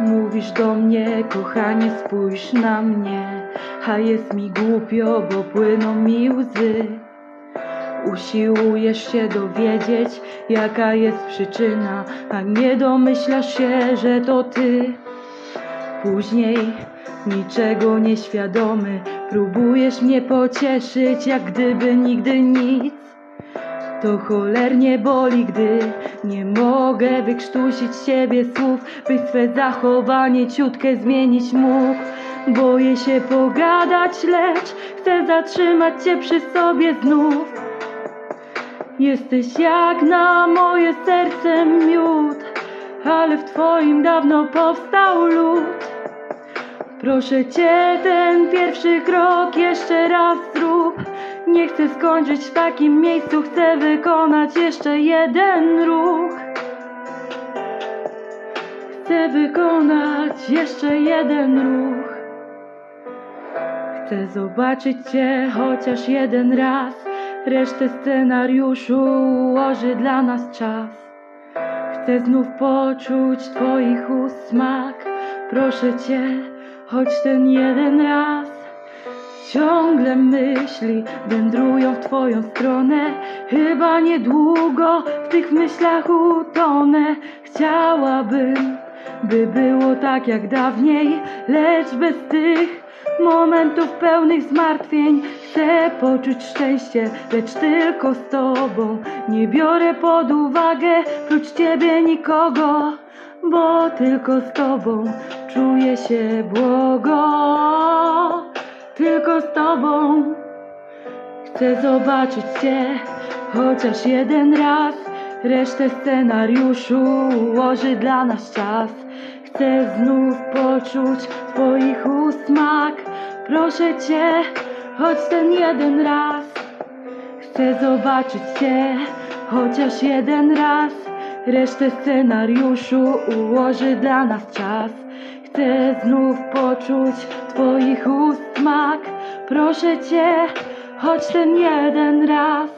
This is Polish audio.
Mówisz do mnie, kochanie, spójrz na mnie, a jest mi głupio, bo płyną mi łzy. Usiłujesz się dowiedzieć, jaka jest przyczyna, a nie domyślasz się, że to ty. Później, niczego nieświadomy, próbujesz mnie pocieszyć, jak gdyby nigdy nic. To cholernie boli, gdy nie mogę wykrztusić siebie słów, by swe zachowanie ciutkę zmienić mógł. Boję się pogadać, lecz chcę zatrzymać cię przy sobie znów. Jesteś jak na moje serce miód, ale w twoim dawno powstał lód. Proszę cię, ten pierwszy krok jeszcze raz zrób. Nie chcę skończyć w takim miejscu, chcę wykonać jeszcze jeden ruch. Chcę wykonać jeszcze jeden ruch. Chcę zobaczyć cię chociaż jeden raz. Resztę scenariuszu ułoży dla nas czas. Chcę znów poczuć twoich ust smak. Proszę cię, choć ten jeden raz. Ciągle myśli wędrują w twoją stronę. Chyba niedługo w tych myślach utonę. Chciałabym, by było tak jak dawniej, lecz bez tych momentów pełnych zmartwień. Chcę poczuć szczęście, lecz tylko z tobą. Nie biorę pod uwagę prócz ciebie nikogo, bo tylko z tobą czuję się błogo. Tylko z tobą chcę zobaczyć cię chociaż jeden raz. Resztę scenariuszu ułoży dla nas czas. Chcę znów poczuć twoich ust smak. Proszę cię, choć ten jeden raz. Chcę zobaczyć cię chociaż jeden raz. Resztę scenariuszu ułoży dla nas czas. Chcę znów poczuć twoich ust smak. Proszę cię, choć ten jeden raz.